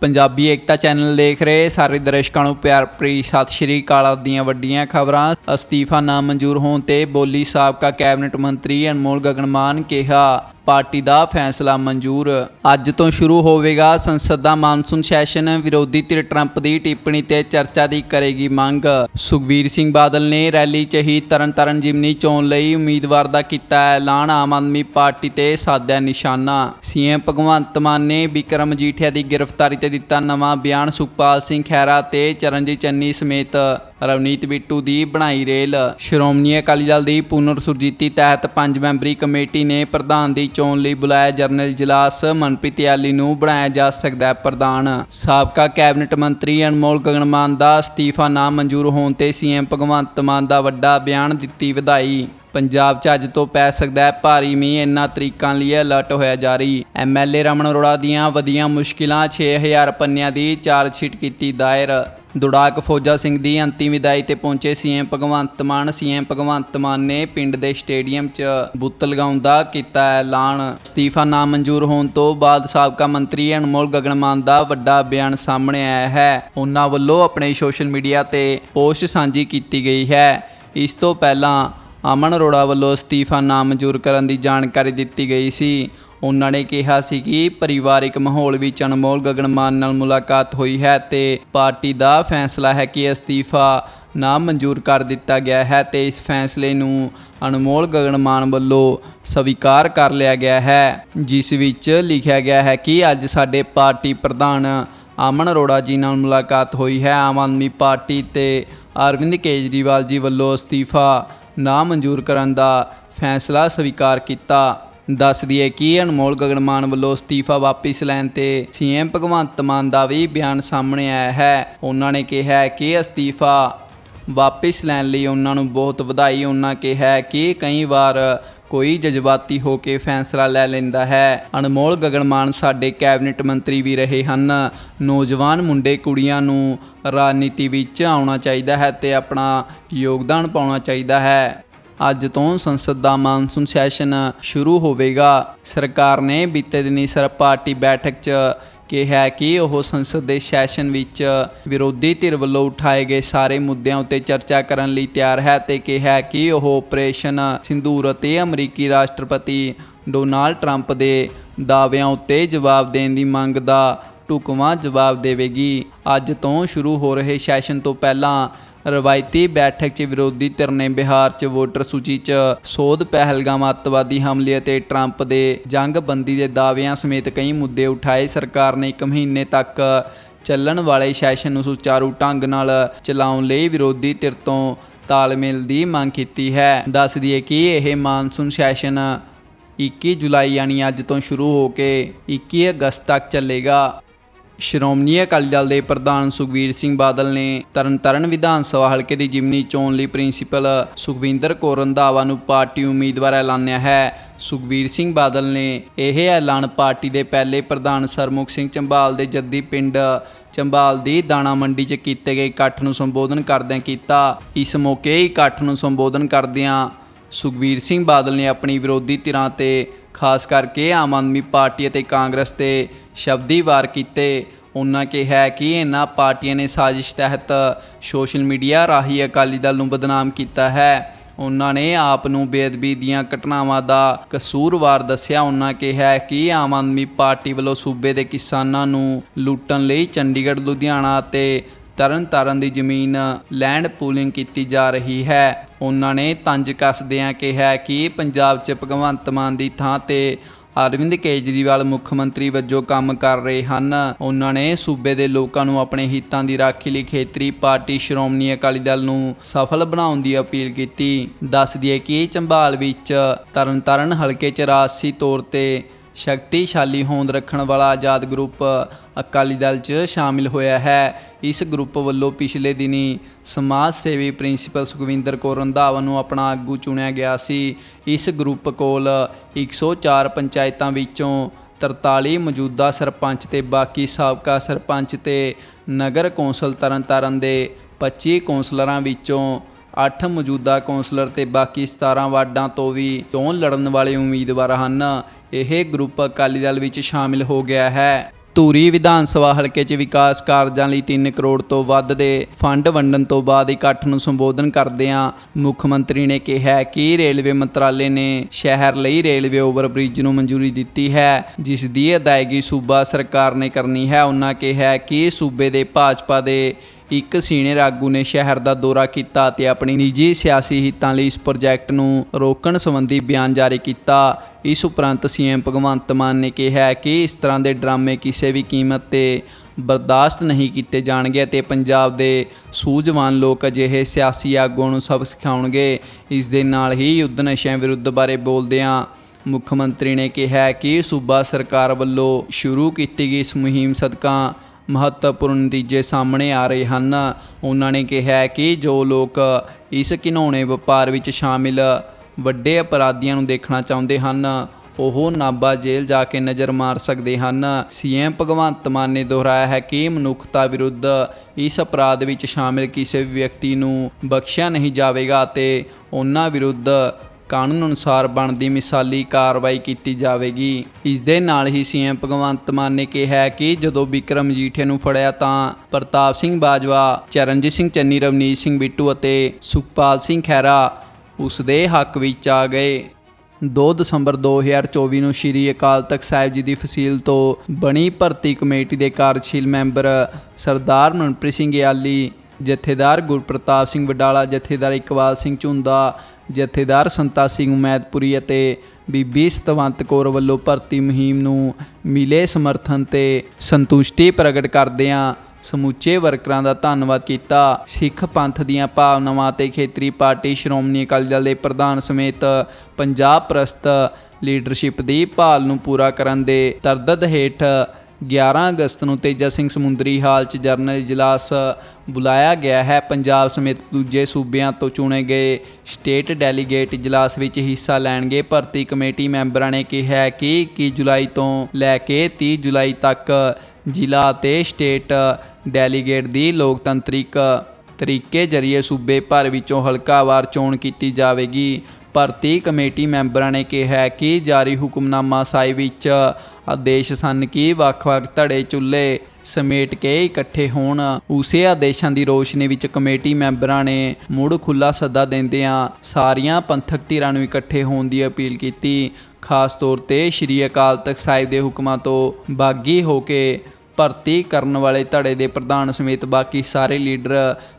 ਪੰਜਾਬੀ ਏਕਤਾ channel ਦੇਖ ਰਹੇ ਸਾਰੇ ਦਰਸ਼ਕਾਂ ਨੂੰ ਪਿਆਰ ਭਰੀ ਸਤਿ ਸ਼੍ਰੀ ਅਕਾਲ ਦੀਆਂ ਵੱਡੀਆਂ ਖਬਰਾਂ। ਅਸਤੀਫਾ ਨਾ ਮਨਜ਼ੂਰ ਹੋਣ ਤੇ ਬੋਲੀ ਸਾਬਕਾ ਕੈਬਨਿਟ ਮੰਤਰੀ ਅਨਮੋਲ ਗਗਨਮਾਨ ਕਿਹਾ। ਪਾਰਟੀ ਦਾ ਫੈਸਲਾ ਮਨਜ਼ੂਰ। ਅੱਜ ਤੋਂ ਸ਼ੁਰੂ ਹੋਵੇਗਾ ਸੰਸਦ ਦਾ ਮਾਨਸੂਨ ਸੈਸ਼ਨ। ਵਿਰੋਧੀ ਧਿਰ ਟਰੰਪ ਦੀ ਟਿੱਪਣੀ ਤੇ ਚਰਚਾ ਦੀ ਕਰੇਗੀ ਮੰਗ। ਸੁਖਬੀਰ ਸਿੰਘ ਬਾਦਲ ਨੇ ਰੈਲੀ 'ਚ ਹੀ ਤਰਨਤਾਰਨ ਜਿਮਨੀ ਚੋਣ ਲਈ ਉਮੀਦਵਾਰ ਦਾ ਕੀਤਾ ਐਲਾਨ। ਆਮ ਆਦਮੀ ਪਾਰਟੀ ਤੇ ਸਾਧਿਆ ਨਿਸ਼ਾਨਾ। ਸੀਐਮ ਭਗਵੰਤ ਮਾਨ ਨੇ ਵਿਕਰਮ ਮਜੀਠੀਆ ਦੀ ਗ੍ਰਿਫਤਾਰੀ ਤੇ ਦਿੱਤਾ ਨਵਾਂ ਬਿਆਨ। ਸੁਖਪਾਲ ਸਿੰਘ ਖਹਿਰਾ ਤੇ ਚਰਨਜੀਤ ਚੰਨੀ ਸਮੇਤ ਰਵਨੀਤ ਬਿੱਟੂ ਦੀ ਬਣਾਈ ਰੇਲ। ਸ਼੍ਰੋਮਣੀ ਅਕਾਲੀ ਦਲ ਦੀ ਪੁਨਰ ਸੁਰਜੀਤੀ ਤਹਿਤ ਪੰਜ ਮੈਂਬਰੀ ਕਮੇਟੀ ਨੇ ਪ੍ਰਧਾਨ ਦੀ ਚੋਣ ਲਈ ਬੁਲਾਇਆ ਜਰਨਲ ਜਲਾਸ ਮਨਪ੍ਰੀਤ ਯਾਲੀ ਨੂੰ ਬਣਾਇਆ ਜਾ ਸਕਦਾ ਹੈ ਪ੍ਰਧਾਨ। ਸਾਬਕਾ ਕੈਬਨਿਟ ਮੰਤਰੀ ਅਨਮੋਲ ਗਗਨਮਾਨ ਦਾ ਅਸਤੀਫਾ ਨਾ ਮਨਜ਼ੂਰ ਹੋਣ ਤੇ ਸੀਐਮ ਭਗਵੰਤ ਮਾਨ ਦਾ ਵੱਡਾ ਬਿਆਨ ਦਿੱਤੀ ਵਧਾਈ। ਪੰਜਾਬ 'ਚ ਅੱਜ ਤੋਂ ਪੈ ਸਕਦਾ ਹੈ ਭਾਰੀ ਮੀਂਹ, ਇਨ੍ਹਾਂ ਤਰੀਕਾਂ ਲਈ ਅਲਰਟ ਹੋਇਆ ਜਾਰੀ। ਐਮਐਲਏ ਰਮਨ ਅਰੋੜਾ ਦੀਆਂ ਵਧੀਆਂ ਮੁਸ਼ਕਿਲਾਂ 6000 ਪੰਨਿਆਂ ਦੀ ਚਾਰਜ ਸ਼ੀਟ ਕੀਤੀ ਦਾਇਰ। ਦੁੜਾਕ ਫੌਜਾ ਸਿੰਘ ਦੀ ਅੰਤਿਮ ਵਿਦਾਈ ਤੇ ਪਹੁੰਚੇ ਸੀਐਮ ਭਗਵੰਤ ਮਾਨ। ਸੀਐਮ ਭਗਵੰਤ ਮਾਨ ਨੇ ਪਿੰਡ ਦੇ ਸਟੇਡੀਅਮ 'ਚ ਬੁੱਤ ਲਗਾਉਣ ਦਾ ਕੀਤਾ ਐਲਾਨ। ਅਸਤੀਫਾ ਨਾ ਮਨਜ਼ੂਰ ਹੋਣ ਤੋਂ ਬਾਅਦ ਸਾਬਕਾ ਮੰਤਰੀ ਅਨਮੋਲ ਗਗਨਮਾਨ ਦਾ ਵੱਡਾ ਬਿਆਨ ਸਾਹਮਣੇ ਆਇਆ ਹੈ। ਉਹਨਾਂ ਵੱਲੋਂ ਆਪਣੇ ਸੋਸ਼ਲ ਮੀਡੀਆ ਤੇ ਪੋਸਟ ਸਾਂਝੀ ਕੀਤੀ ਗਈ ਹੈ। ਇਸ ਤੋਂ ਪਹਿਲਾਂ ਅਮਨ ਅਰੋੜਾ ਵੱਲੋਂ ਅਸਤੀਫਾ ਨਾਮਨਜ਼ੂਰ ਕਰਨ ਦੀ ਜਾਣਕਾਰੀ ਦਿੱਤੀ ਗਈ ਸੀ। ਉਹਨਾਂ ਨੇ ਕਿਹਾ ਸੀ ਕਿ ਪਰਿਵਾਰਿਕ ਮਾਹੌਲ ਵਿੱਚ ਅਨਮੋਲ ਗਗਨਮਾਨ ਨਾਲ ਮੁਲਾਕਾਤ ਹੋਈ ਹੈ ਤੇ ਪਾਰਟੀ ਦਾ ਫੈਸਲਾ ਹੈ ਕਿ ਅਸਤੀਫਾ ਨਾ ਮਨਜ਼ੂਰ ਕਰ ਦਿੱਤਾ ਗਿਆ ਹੈ ਤੇ ਇਸ ਫੈਸਲੇ ਨੂੰ ਅਨਮੋਲ ਗਗਨਮਾਨ ਵੱਲੋਂ ਸਵੀਕਾਰ ਕਰ ਲਿਆ ਗਿਆ ਹੈ, ਜਿਸ ਵਿੱਚ ਲਿਖਿਆ ਗਿਆ ਹੈ ਕਿ ਅੱਜ ਸਾਡੇ ਪਾਰਟੀ ਪ੍ਰਧਾਨ ਅਮਨ ਅਰੋੜਾ ਜੀ ਨਾਲ ਮੁਲਾਕਾਤ ਹੋਈ ਹੈ। ਆਮ ਆਦਮੀ ਪਾਰਟੀ ਤੇ ਅਰਵਿੰਦ ਕੇਜਰੀਵਾਲ ਜੀ ਵੱਲੋਂ ਅਸਤੀਫਾ ਨਾ ਮਨਜ਼ੂਰ ਕਰਨ ਦਾ ਫੈਸਲਾ ਸਵੀਕਾਰ ਕੀਤਾ। ਦੱਸ ਦਈਏ ਕਿ ਅਨਮੋਲ ਗਗਨਮਾਨ ਵੱਲੋਂ ਅਸਤੀਫਾ ਵਾਪਿਸ ਲੈਣ ਤੇ ਸੀਐਮ ਭਗਵੰਤ ਮਾਨ ਦਾ ਵੀ ਬਿਆਨ ਸਾਹਮਣੇ ਆਇਆ ਹੈ। ਉਹਨਾਂ ਨੇ ਕਿਹਾ ਕਿ ਅਸਤੀਫਾ ਵਾਪਿਸ ਲੈਣ ਲਈ ਉਹਨਾਂ ਨੂੰ ਬਹੁਤ ਵਧਾਈ ਉਹਨਾਂ ਕਿਹਾ ਕਿ ਕਈ ਵਾਰ ਕੋਈ ਜਜ਼ਬਾਤੀ ਹੋ ਕੇ ਫੈਸਲਾ ਲੈ ਲੈਂਦਾ ਹੈ। ਅਨਮੋਲ ਗਗਨਮਾਨ ਸਾਡੇ ਕੈਬਨਿਟ ਮੰਤਰੀ ਵੀ ਰਹੇ ਹਨ। ਨੌਜਵਾਨ ਮੁੰਡੇ ਕੁੜੀਆਂ ਨੂੰ ਰਾਜਨੀਤੀ ਵਿੱਚ ਆਉਣਾ ਚਾਹੀਦਾ ਹੈ ਤੇ ਆਪਣਾ ਯੋਗਦਾਨ ਪਾਉਣਾ ਚਾਹੀਦਾ ਹੈ। ਅੱਜ ਤੋਂ ਸੰਸਦ ਦਾ ਮਾਨਸੂਨ ਸੈਸ਼ਨ ਸ਼ੁਰੂ ਹੋਵੇਗਾ। ਸਰਕਾਰ ਨੇ ਬੀਤੇ ਦਿਨੀ ਸਰਬ ਪਾਰਟੀ ਬੈਠਕ 'ਚ ਕਿਹਾ ਕਿ ਉਹ ਸੰਸਦ ਦੇ ਸੈਸ਼ਨ ਵਿੱਚ ਵਿਰੋਧੀ ਧਿਰ ਵੱਲੋਂ ਉਠਾਏ ਗਏ ਸਾਰੇ ਮੁੱਦਿਆਂ ਉੱਤੇ ਚਰਚਾ ਕਰਨ ਲਈ ਤਿਆਰ ਹੈ ਤੇ ਕਿਹਾ ਕਿ ਉਹ ਆਪਰੇਸ਼ਨ ਸਿੰਧੂਰ ਅਤੇ ਅਮਰੀਕੀ ਰਾਸ਼ਟਰਪਤੀ ਡੋਨਾਲਡ ਟਰੰਪ ਦੇ ਦਾਅਵਿਆਂ ਉੱਤੇ ਜਵਾਬ ਦੇਣ ਦੀ ਮੰਗ ਦਾ ਢੁਕਵਾਂ ਜਵਾਬ ਦੇਵੇਗੀ। ਅੱਜ ਤੋਂ ਸ਼ੁਰੂ ਹੋ ਰਹੇ ਸੈਸ਼ਨ ਤੋਂ ਪਹਿਲਾਂ ਰਵਾਇਤੀ ਬੈਠਕ 'ਚ ਵਿਰੋਧੀ ਧਿਰ ਨੇ ਬਿਹਾਰ 'ਚ ਵੋਟਰ ਸੂਚੀ 'ਚ ਸੋਧ ਪਹਿਲਗਾਮ ਅੱਤਵਾਦੀ ਹਮਲੇ ਅਤੇ ਟਰੰਪ ਦੇ ਜੰਗਬੰਦੀ ਦੇ ਦਾਅਵਿਆਂ ਸਮੇਤ ਕਈ ਮੁੱਦੇ ਉਠਾਏ। ਸਰਕਾਰ ਨੇ ਇੱਕ ਮਹੀਨੇ ਤੱਕ ਚੱਲਣ ਵਾਲੇ ਸੈਸ਼ਨ ਨੂੰ ਸੁਚਾਰੂ ਢੰਗ ਨਾਲ ਚਲਾਉਣ ਲਈ ਵਿਰੋਧੀ ਧਿਰ ਤੋਂ ਤਾਲਮੇਲ ਦੀ ਮੰਗ ਕੀਤੀ ਹੈ। ਦੱਸ ਦਈਏ ਕਿ ਇਹ ਮਾਨਸੂਨ ਸੈਸ਼ਨ 21 ਜੁਲਾਈ ਯਾਨੀ ਅੱਜ ਤੋਂ ਸ਼ੁਰੂ ਹੋ ਕੇ 21 ਅਗਸਤ ਤੱਕ ਚੱਲੇਗਾ। ਸ਼੍ਰੋਮਣੀ ਅਕਾਲੀ ਦਲ ਦੇ ਪ੍ਰਧਾਨ ਸੁਖਬੀਰ ਸਿੰਘ ਬਾਦਲ ਨੇ ਤਰਨਤਾਰਨ ਵਿਧਾਨ ਸਭਾ ਹਲਕੇ ਦੀ ਜਿਮਨੀ ਚੋਣ ਲਈ ਪ੍ਰਿੰਸੀਪਲ ਸੁਖਵਿੰਦਰ ਕੌਰ ਰੰਧਾਵਾ ਨੂੰ ਪਾਰਟੀ ਉਮੀਦਵਾਰ ਐਲਾਨਿਆ ਹੈ। ਸੁਖਬੀਰ ਸਿੰਘ ਬਾਦਲ ਨੇ ਇਹ ਐਲਾਨ ਪਾਰਟੀ ਦੇ ਪਹਿਲੇ ਪ੍ਰਧਾਨ ਸਰਮੁਖ ਸਿੰਘ ਚੰਬਾਲ ਦੇ ਜੱਦੀ ਪਿੰਡ ਚੰਬਾਲ ਦੀ ਦਾਣਾ ਮੰਡੀ 'ਚ ਕੀਤੇ ਗਏ ਇਕੱਠ ਨੂੰ ਸੰਬੋਧਨ ਕਰਦਿਆਂ ਕੀਤਾ। ਇਸ ਮੌਕੇ ਇਕੱਠ ਨੂੰ ਸੰਬੋਧਨ ਕਰਦਿਆਂ ਸੁਖਬੀਰ ਸਿੰਘ ਬਾਦਲ ਨੇ ਆਪਣੀ ਵਿਰੋਧੀ ਧਿਰਾਂ ਤੇ ਖਾਸ ਕਰਕੇ ਆਮ ਆਦਮੀ ਪਾਰਟੀ ਅਤੇ ਕਾਂਗਰਸ ਤੇ ਸ਼ਬਦੀ ਵਾਰ ਕੀਤੇ। ਉਹਨਾਂ ਕਿਹਾ ਕਿ ਇਹਨਾਂ ਪਾਰਟੀਆਂ ਨੇ ਸਾਜ਼ਿਸ਼ ਤਹਿਤ ਸੋਸ਼ਲ ਮੀਡੀਆ ਰਾਹੀਂ ਅਕਾਲੀ ਦਲ ਨੂੰ ਬਦਨਾਮ ਕੀਤਾ ਹੈ। ਉਹਨਾਂ ਨੇ ਆਪ ਨੂੰ ਬੇਅਦਬੀ ਦੀਆਂ ਘਟਨਾਵਾਂ ਦਾ ਕਸੂਰਵਾਰ ਦੱਸਿਆ। ਉਹਨਾਂ ਕਿਹਾ ਕਿ ਆਮ ਆਦਮੀ ਪਾਰਟੀ ਵੱਲੋਂ ਸੂਬੇ ਦੇ ਕਿਸਾਨਾਂ ਨੂੰ ਲੁੱਟਣ ਲਈ ਚੰਡੀਗੜ੍ਹ, ਲੁਧਿਆਣਾ ਅਤੇ ਤਰਨ ਤਾਰਨ ਦੀ ਜ਼ਮੀਨ ਲੈਂਡ ਪੂਲਿੰਗ ਕੀਤੀ ਜਾ ਰਹੀ ਹੈ। ਉਹਨਾਂ ਨੇ ਤੰਜ ਕੱਸਦਿਆਂ ਕਿਹਾ ਕਿ ਪੰਜਾਬ 'ਚ ਭਗਵੰਤ ਮਾਨ ਦੀ ਥਾਂ ਤੇ ਅਰਵਿੰਦ ਕੇਜਰੀਵਾਲ ਮੁੱਖ ਮੰਤਰੀ ਵਜੋਂ ਕੰਮ ਕਰ ਰਹੇ ਹਨ। ਉਹਨਾਂ ਨੇ ਸੂਬੇ ਦੇ ਲੋਕਾਂ ਨੂੰ ਆਪਣੇ ਹਿੱਤਾਂ ਦੀ ਰਾਖੀ ਲਈ ਖੇਤਰੀ ਪਾਰਟੀ ਸ਼੍ਰੋਮਣੀ ਅਕਾਲੀ ਦਲ ਨੂੰ ਸਫਲ ਬਣਾਉਣ ਦੀ ਅਪੀਲ ਕੀਤੀ। ਦੱਸ ਦਈਏ ਕਿ ਚੰਬਾਲ ਵਿੱਚ ਤਰਨਤਾਰਨ ਹਲਕੇ 'ਚ ਰਾਜਸੀ ਤੌਰ ਤੇ ਸ਼ਕਤੀਸ਼ਾਲੀ ਹੋਂਦ ਰੱਖਣ ਵਾਲਾ ਆਜ਼ਾਦ ਗਰੁੱਪ ਅਕਾਲੀ ਦਲ 'ਚ ਸ਼ਾਮਿਲ ਹੋਇਆ ਹੈ। ਇਸ ਗਰੁੱਪ ਵੱਲੋਂ ਪਿਛਲੇ ਦਿਨੀ ਸਮਾਜ ਸੇਵੀ ਪ੍ਰਿੰਸੀਪਲ ਸੁਖਵਿੰਦਰ ਕੌਰ ਰੰਧਾਵਾ ਨੂੰ ਆਪਣਾ ਆਗੂ ਚੁਣਿਆ ਗਿਆ ਸੀ। ਇਸ ਗਰੁੱਪ ਕੋਲ 104 ਪੰਚਾਇਤਾਂ ਵਿੱਚੋਂ 43 ਮੌਜੂਦਾ ਸਰਪੰਚ ਤੇ ਬਾਕੀ ਸਾਬਕਾ ਸਰਪੰਚ ਤੇ ਨਗਰ ਕੌਂਸਲ ਤਰਨਤਾਰਨ ਦੇ 25 ਕੌਂਸਲਰਾਂ ਵਿੱਚੋਂ 8 ਮੌਜੂਦਾ ਕੌਂਸਲਰ ਤੇ ਬਾਕੀ 17 ਵਾਰਡਾਂ ਤੋਂ ਵੀ ਚੋਣ ਲੜਨ ਵਾਲੇ ਉਮੀਦਵਾਰ ਹਨ। ਇਹ ਗਰੁੱਪ ਅਕਾਲੀ ਦਲ ਵਿੱਚ ਸ਼ਾਮਿਲ ਹੋ ਗਿਆ ਹੈ। ਧੂਰੀ ਵਿਧਾਨ ਸਭਾ ਹਲਕੇ 'ਚ ਵਿਕਾਸ ਕਾਰਜਾਂ ਲਈ 3 ਕਰੋੜ ਤੋਂ ਵੱਧ ਦੇ ਫੰਡ ਵੰਡਣ ਤੋਂ ਬਾਅਦ ਇਕੱਠ ਨੂੰ ਸੰਬੋਧਨ ਕਰਦਿਆਂ ਮੁੱਖ ਮੰਤਰੀ ਨੇ ਕਿਹਾ ਕਿ ਰੇਲਵੇ ਮੰਤਰਾਲੇ ਨੇ ਸ਼ਹਿਰ ਲਈ ਰੇਲਵੇ ਓਵਰਬ੍ਰਿਜ ਨੂੰ ਮਨਜ਼ੂਰੀ ਦਿੱਤੀ ਹੈ, ਜਿਸ ਦੀ ਅਦਾਇਗੀ ਸੂਬਾ ਸਰਕਾਰ ਨੇ ਕਰਨੀ ਹੈ। ਉਹਨਾਂ ਕਿਹਾ ਕਿ ਸੂਬੇ ਦੇ ਭਾਜਪਾ ਦੇ ਇੱਕ ਸੀਨੀਅਰ ਆਗੂ ਨੇ ਸ਼ਹਿਰ ਦਾ ਦੌਰਾ ਕੀਤਾ ਅਤੇ ਆਪਣੀ ਨਿੱਜੀ ਸਿਆਸੀ ਹਿੱਤਾਂ ਲਈ ਇਸ ਪ੍ਰੋਜੈਕਟ ਨੂੰ ਰੋਕਣ ਸੰਬੰਧੀ ਬਿਆਨ ਜਾਰੀ ਕੀਤਾ। ਇਸ ਉਪਰੰਤ ਸੀਐਮ ਭਗਵੰਤ ਮਾਨ ਨੇ ਕਿਹਾ ਕਿ ਇਸ ਤਰ੍ਹਾਂ ਦੇ ਡਰਾਮੇ ਕਿਸੇ ਵੀ ਕੀਮਤ ਤੇ ਬਰਦਾਸ਼ਤ ਨਹੀਂ ਕੀਤੇ ਜਾਣਗੇ ਅਤੇ ਪੰਜਾਬ ਦੇ ਸੂਝਵਾਨ ਲੋਕ ਅਜਿਹੇ ਸਿਆਸੀ ਆਗੂਆਂ ਨੂੰ ਸਬਕ ਸਿਖਾਉਣਗੇ। ਇਸ ਦੇ ਨਾਲ ਹੀ ਯੁੱਧ ਨਸ਼ਿਆਂ ਵਿਰੁੱਧ ਬਾਰੇ ਬੋਲਦਿਆਂ ਮੁੱਖ ਮੰਤਰੀ ਨੇ ਕਿਹਾ ਕਿ ਸੂਬਾ ਸਰਕਾਰ ਵੱਲੋਂ ਸ਼ੁਰੂ ਕੀਤੀ ਗਈ ਇਸ ਮੁਹਿੰਮ ਸਦਕਾ ਮਹੱਤਵਪੂਰਨ ਨਤੀਜੇ ਸਾਹਮਣੇ ਆ ਰਹੇ ਹਨ। ਉਹਨਾਂ ਨੇ ਕਿਹਾ ਕਿ ਜੋ ਲੋਕ ਇਸ ਘਿਨੌਣੇ ਵਪਾਰ ਵਿੱਚ ਸ਼ਾਮਿਲ ਵੱਡੇ ਅਪਰਾਧੀਆਂ ਨੂੰ ਦੇਖਣਾ ਚਾਹੁੰਦੇ ਹਨ, ਉਹ ਨਾਬਾ ਜੇਲ੍ਹ ਜਾ ਕੇ ਨਜ਼ਰ ਮਾਰ ਸਕਦੇ ਹਨ। ਸੀਐਮ ਭਗਵੰਤ ਮਾਨ ਨੇ ਦੁਹਰਾਇਆ ਹੈ ਕਿ ਮਨੁੱਖਤਾ ਵਿਰੁੱਧ ਇਸ ਅਪਰਾਧ ਵਿੱਚ ਸ਼ਾਮਿਲ ਕਿਸੇ ਵੀ ਵਿਅਕਤੀ ਨੂੰ ਬਖਸ਼ਿਆ ਨਹੀਂ ਜਾਵੇਗਾ ਅਤੇ ਉਹਨਾਂ ਵਿਰੁੱਧ ਕਾਨੂੰਨ ਅਨੁਸਾਰ ਬਣਦੀ ਮਿਸਾਲੀ ਕਾਰਵਾਈ ਕੀਤੀ ਜਾਵੇਗੀ। ਇਸ ਦੇ ਨਾਲ ਹੀ ਸੀਐਮ ਭਗਵੰਤ ਮਾਨ ਨੇ ਕਿਹਾ ਕਿ ਜਦੋਂ ਵਿਕਰਮ ਮਜੀਠੀਆ ਨੂੰ ਫੜਿਆ ਤਾਂ ਪ੍ਰਤਾਪ ਸਿੰਘ ਬਾਜਵਾ, ਚਰਨਜੀਤ ਸਿੰਘ ਚੰਨੀ, ਰਵਨੀਤ ਸਿੰਘ ਬਿੱਟੂ ਅਤੇ ਸੁਖਪਾਲ ਸਿੰਘ ਖਹਿਰਾ ਉਸ ਦੇ ਹੱਕ ਵਿੱਚ ਆ ਗਏ। 2 ਦਸੰਬਰ 2024 ਨੂੰ ਸ਼੍ਰੀ ਅਕਾਲ ਤਖਤ ਸਾਹਿਬ ਜੀ ਦੀ ਫਸੀਲ ਤੋਂ ਬਣੀ ਭਰਤੀ ਕਮੇਟੀ ਦੇ ਕਾਰਜਸ਼ੀਲ ਮੈਂਬਰ ਸਰਦਾਰ ਮਨਪ੍ਰੀਤ ਸਿੰਘ ਯਾਲੀ ਜਥੇਦਾਰ ਗੁਰਪ੍ਰਤਾਪ ਸਿੰਘ ਵਡਾਲਾ, ਜਥੇਦਾਰ ਇਕਬਾਲ ਸਿੰਘ ਝੁੰਦਾ ਜਥੇਦਾਰ ਸੰਤਾ ਸਿੰਘ ਉਮੈਦਪੁਰੀ ਅਤੇ ਬੀਬੀ ਸਤਵੰਤ ਕੌਰ ਵੱਲੋਂ ਭਰਤੀ ਮੁਹਿੰਮ ਨੂੰ ਮਿਲੇ ਸਮਰਥਨ ਤੇ ਸੰਤੁਸ਼ਟੀ ਪ੍ਰਗਟ ਕਰਦਿਆਂ ਸਮੁੱਚੇ ਵਰਕਰਾਂ ਦਾ ਧੰਨਵਾਦ ਕੀਤਾ। ਸਿੱਖ ਪੰਥ ਦੀਆਂ ਭਾਵਨਾਵਾਂ ਤੇ ਖੇਤਰੀ ਪਾਰਟੀ ਸ਼੍ਰੋਮਣੀ ਅਕਾਲੀ ਦਲ ਦੇ ਪ੍ਰਧਾਨ ਸਮੇਤ ਪੰਜਾਬ ਪ੍ਰਸਤ ਲੀਡਰਸ਼ਿਪ ਦੀ ਭਾਲ ਨੂੰ ਪੂਰਾ ਕਰਨ ਦੇ ਤਰਦਦ ਹੇਠ 11 ਅਗਸਤ ਨੂੰ ਤੇਜਾ ਸਿੰਘ ਸਮੁੰਦਰੀ ਹਾਲ 'ਚ ਜਰਨਲ ਇਜਲਾਸ ਬੁਲਾਇਆ ਗਿਆ ਹੈ। ਪੰਜਾਬ ਸਮੇਤ ਦੂਜੇ ਸੂਬਿਆਂ ਤੋਂ ਚੁਣੇ ਗਏ ਸਟੇਟ ਡੈਲੀਗੇਟ ਇਜਲਾਸ ਵਿੱਚ ਹਿੱਸਾ ਲੈਣਗੇ। ਭਰਤੀ ਕਮੇਟੀ ਮੈਂਬਰਾਂ ਨੇ ਕਿਹਾ ਕਿ 21 ਜੁਲਾਈ ਤੋਂ ਲੈ ਕੇ 30 ਜੁਲਾਈ ਤੱਕ ਜ਼ਿਲ੍ਹਾ ਤੇ ਸਟੇਟ ਡੈਲੀਗੇਟ ਦੀ ਲੋਕਤੰਤਰਿਕ ਤਰੀਕੇ ਜ਼ਰੀਏ ਸੂਬੇ ਭਰ ਵਿੱਚੋਂ ਹਲਕਾਵਾਰ ਚੋਣ ਕੀਤੀ ਜਾਵੇਗੀ। ਭਰਤੀ ਕਮੇਟੀ ਮੈਂਬਰਾਂ ਨੇ ਕਿਹਾ ਕਿ ਜਾਰੀ ਹੁਕਮਨਾਮਾ ਸਾਈ ਵਿੱਚ ਆਦੇਸ਼ ਸਨ ਕਿ ਵੱਖ-ਵੱਖ ਧੜੇ ਚੁੱਲ੍ਹੇ ਸਮੇਟ ਕੇ ਇਕੱਠੇ ਹੋਣ। ਉਸੇ ਆਦੇਸ਼ਾਂ ਦੀ ਰੋਸ਼ਨੀ ਵਿੱਚ ਕਮੇਟੀ ਮੈਂਬਰਾਂ ਨੇ ਮੁੜ ਖੁੱਲਾ ਸੱਦਾ ਦਿੰਦਿਆਂ ਸਾਰੀਆਂ ਪੰਥਕ ਧਿਰਾਂ ਨੂੰ ਇਕੱਠੇ ਹੋਣ ਦੀ ਅਪੀਲ ਕੀਤੀ। ਖਾਸ ਤੌਰ ਤੇ ਸ਼੍ਰੀ ਅਕਾਲ ਤਖਤ ਸਾਹਿਬ ਦੇ ਹੁਕਮਾਂ ਤੋਂ ਬਾਗੀ ਹੋ ਕੇ ਭਰਤੀ ਕਰਨ ਵਾਲੇ ਧੜੇ ਦੇ ਪ੍ਰਧਾਨ ਸਮੇਤ ਬਾਕੀ ਸਾਰੇ ਲੀਡਰ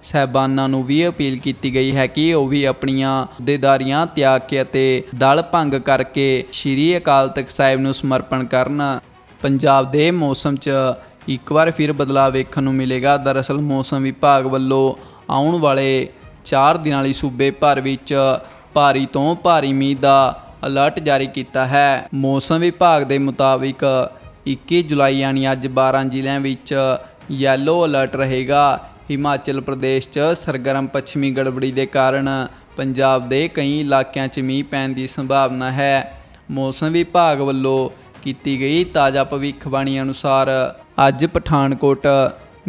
ਸਹਿਬਾਨਾਂ ਨੂੰ ਵੀ ਅਪੀਲ ਕੀਤੀ ਗਈ ਹੈ ਕਿ ਉਹ ਵੀ ਆਪਣੀਆਂ ਅਹੁਦੇਦਾਰੀਆਂ ਤਿਆਗ ਕੇ ਅਤੇ ਦਲ ਭੰਗ ਕਰਕੇ ਸ਼੍ਰੀ ਅਕਾਲ ਤਖਤ ਸਾਹਿਬ ਨੂੰ ਸਮਰਪਣ ਕਰਨ। ਪੰਜਾਬ ਦੇ ਮੌਸਮ 'ਚ ਇੱਕ ਵਾਰ ਫਿਰ ਬਦਲਾਅ ਵੇਖਣ ਨੂੰ ਮਿਲੇਗਾ। ਦਰਅਸਲ ਮੌਸਮ ਵਿਭਾਗ ਵੱਲੋਂ ਆਉਣ ਵਾਲੇ 4 ਦਿਨਾਂ ਲਈ ਸੂਬੇ ਭਰ ਵਿੱਚ ਭਾਰੀ ਤੋਂ ਭਾਰੀ ਮੀਂਹ ਦਾ ਅਲਰਟ ਜਾਰੀ ਕੀਤਾ ਹੈ। ਮੌਸਮ ਵਿਭਾਗ ਦੇ ਮੁਤਾਬਿਕ 21 ਜੁਲਾਈ ਯਾਨੀ ਅੱਜ 12 ਜ਼ਿਲ੍ਹਿਆਂ ਵਿੱਚ ਯੈਲੋ ਅਲਰਟ ਰਹੇਗਾ। ਹਿਮਾਚਲ ਪ੍ਰਦੇਸ਼ 'ਚ ਸਰਗਰਮ ਪੱਛਮੀ ਗੜਬੜੀ ਦੇ ਕਾਰਨ ਪੰਜਾਬ ਦੇ ਕਈ ਇਲਾਕਿਆਂ 'ਚ ਮੀਂਹ ਪੈਣ ਦੀ ਸੰਭਾਵਨਾ ਹੈ। ਮੌਸਮ ਵਿਭਾਗ ਵੱਲੋਂ ਕੀਤੀ ਗਈ ਤਾਜ਼ਾ ਭਵਿੱਖਬਾਣੀ ਅਨੁਸਾਰ ਅੱਜ ਪਠਾਨਕੋਟ,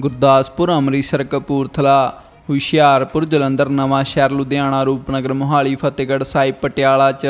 ਗੁਰਦਾਸਪੁਰ, ਅੰਮ੍ਰਿਤਸਰ, ਕਪੂਰਥਲਾ, ਹੁਸ਼ਿਆਰਪੁਰ, ਜਲੰਧਰ, ਨਵਾਂ ਸ਼ਹਿਰ, ਲੁਧਿਆਣਾ, ਰੂਪਨਗਰ, ਮੋਹਾਲੀ, ਫਤਿਹਗੜ੍ਹ ਸਾਹਿਬ, ਪਟਿਆਲਾ 'ਚ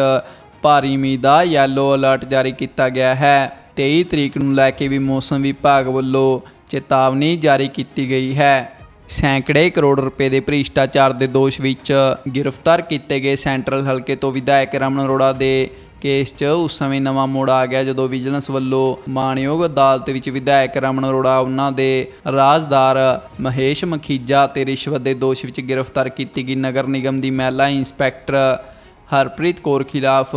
ਭਾਰੀ ਮੀਂਹ ਦਾ ਯੈਲੋ ਅਲਰਟ ਜਾਰੀ ਕੀਤਾ ਗਿਆ ਹੈ। 23 ਤਰੀਕ ਨੂੰ ਲੈ ਕੇ ਵੀ ਮੌਸਮ ਵਿਭਾਗ ਵੱਲੋਂ ਚੇਤਾਵਨੀ ਜਾਰੀ ਕੀਤੀ ਗਈ ਹੈ। ਸੈਂਕੜੇ ਕਰੋੜ ਰੁਪਏ ਦੇ ਭ੍ਰਿਸ਼ਟਾਚਾਰ ਦੇ ਦੋਸ਼ ਵਿੱਚ ਗ੍ਰਿਫਤਾਰ ਕੀਤੇ ਗਏ ਸੈਂਟਰਲ ਹਲਕੇ ਤੋਂ ਵਿਧਾਇਕ ਰਮਨ ਅਰੋੜਾ ਦੇ ਕੇਸ 'ਚ ਉਸ ਸਮੇਂ ਨਵਾਂ ਮੋੜ ਆ ਗਿਆ ਜਦੋਂ ਵਿਜੀਲੈਂਸ ਵੱਲੋਂ ਮਾਣਯੋਗ ਅਦਾਲਤ ਵਿੱਚ ਵਿਧਾਇਕ ਰਮਨ ਅਰੋੜਾ, ਉਹਨਾਂ ਦੇ ਰਾਜਦਾਰ ਮਹੇਸ਼ ਮਖੀਜਾ ਤੇ ਰਿਸ਼ਵਤ ਦੇ ਦੋਸ਼ ਵਿੱਚ ਗ੍ਰਿਫਤਾਰ ਕੀਤੀ ਗਈ। ਨਗਰ ਨਿਗਮ ਦੀ ਮਹਿਲਾ ਇੰਸਪੈਕਟਰ ਹਰਪ੍ਰੀਤ ਕੌਰ ਖਿਲਾਫ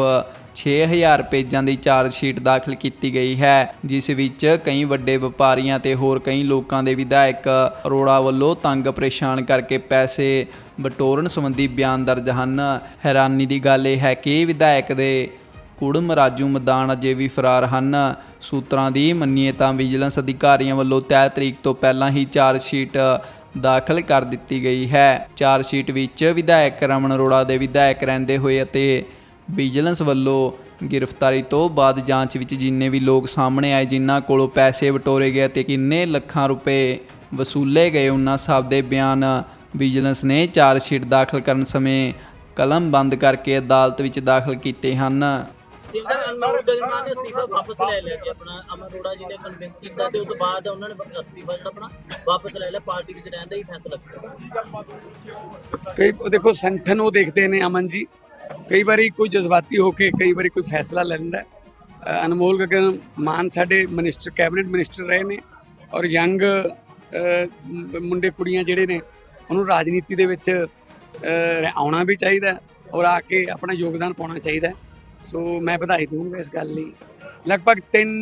6000 ਪੇਜਾਂ ਦੀ ਚਾਰਜ ਸ਼ੀਟ ਦਾਖਲ ਕੀਤੀ ਗਈ ਹੈ, ਜਿਸ ਵਿੱਚ ਕਈ ਵੱਡੇ ਵਪਾਰੀਆਂ ਤੇ ਹੋਰ ਕਈ ਲੋਕਾਂ ਦੇ ਵਿਧਾਇਕ ਅਰੋੜਾ ਵੱਲੋਂ ਤੰਗ ਪਰੇਸ਼ਾਨ ਕਰਕੇ ਪੈਸੇ ਬਟੋਰਨ ਸੰਬੰਧੀ ਬਿਆਨ ਦਰਜ ਹਨ। ਹੈਰਾਨੀ ਦੀ ਗੱਲ ਇਹ ਹੈ ਕਿ ਵਿਧਾਇਕ ਦੇ ਕੁੜਮ ਰਾਜੂ ਮੈਦਾਨ ਅਜੇ ਵੀ ਫਰਾਰ ਹਨ। ਸੂਤਰਾਂ ਦੀ ਮੰਨੀਏ ਤਾਂ ਵਿਜੀਲੈਂਸ ਅਧਿਕਾਰੀਆਂ ਵੱਲੋਂ ਤੈਅ ਤਰੀਕ ਤੋਂ ਪਹਿਲਾਂ ਹੀ ਚਾਰਜ ਸ਼ੀਟ ਦਾਖਲ ਕਰ ਦਿੱਤੀ ਗਈ ਹੈ। ਚਾਰਜ ਸ਼ੀਟ ਵਿੱਚ ਵਿਧਾਇਕ ਰਮਨ ਅਰੋੜਾ ਦੇ ਵਿਧਾਇਕ ਰਹਿੰਦੇ ਹੋਏ ਅਤੇ ਵਿਜੀਲੈਂਸ ਵੱਲੋਂ ਗ੍ਰਿਫਤਾਰੀ ਤੋਂ ਬਾਅਦ ਜਾਂਚ ਵਿੱਚ ਜਿੰਨੇ ਵੀ ਲੋਕ ਸਾਹਮਣੇ ਆਏ ਜਿਨ੍ਹਾਂ ਕੋਲੋਂ ਪੈਸੇ ਵਟੋਰੇ ਗਏ ਤੇ ਕਿੰਨੇ ਲੱਖਾਂ ਰੁਪਏ ਵਸੂਲੇ ਗਏ ਉਹਨਾਂ ਸਭ ਦੇ ਬਿਆਨ ਵਿਜੀਲੈਂਸ ਨੇ ਚਾਰਜ ਸ਼ੀਟ ਦਾਖਲ ਕਰਨ ਸਮੇਂ ਕਲਮ ਬੰਦ ਕਰਕੇ ਅਦਾਲਤ ਵਿੱਚ ਦਾਖਲ ਕੀਤੇ ਹਨ। ਸਰ ਅਨਮੋਲ ਗਗਨਮਾਨ ਨੇ ਅਸਤੀਫਾ ਵਾਪਸ ਲੈ ਲਿਆ ਜੀ ਆਪਣਾ ਅਮਰ ਅਰੋੜਾ ਜੀ ਨੇ ਕਨਵਿੰਸ ਕੀਤਾ ਤੇ ਉਸ ਤੋਂ ਬਾਅਦ ਉਹਨਾਂ ਨੇ ਅਸਤੀਫਾ ਜਿਹੜਾ ਆਪਣਾ ਵਾਪਸ ਲੈ ਲਿਆ ਪਾਰਟੀ ਵਿੱਚ ਰਹਿਣ ਦਾ ਹੀ ਫੈਸਲਾ ਕੀਤਾ। ਕਈ ਉਹ ਦੇਖੋ ਸੰਗਠਨ ਉਹ ਦੇਖਦੇ ਨੇ ਅਮਨ ਜੀ ਕਈ ਵਾਰੀ ਕੋਈ ਜਜ਼ਬਾਤੀ ਹੋ ਕੇ ਕਈ ਵਾਰੀ ਕੋਈ ਫੈਸਲਾ ਲੈਂਦਾ ਅਨਮੋਲ ਗਗਨ ਮਾਨ ਸਾਡੇ ਮਿਨਿਸਟਰ, ਕੈਬਨਿਟ ਮਿਨਿਸਟਰ ਰਹੇ ਨੇ ਔਰ ਯੰਗ ਮੁੰਡੇ ਕੁੜੀਆਂ ਜਿਹੜੇ ਨੇ, ਉਹਨੂੰ ਰਾਜਨੀਤੀ ਦੇ ਵਿੱਚ ਆਉਣਾ ਵੀ ਚਾਹੀਦਾ ਔਰ ਆ ਕੇ ਆਪਣਾ ਯੋਗਦਾਨ ਪਾਉਣਾ ਚਾਹੀਦਾ ਸੋ ਮੈਂ ਵਧਾਈ ਦੂੰਗਾ ਇਸ ਗੱਲ ਲਈ। ਲਗਭਗ 3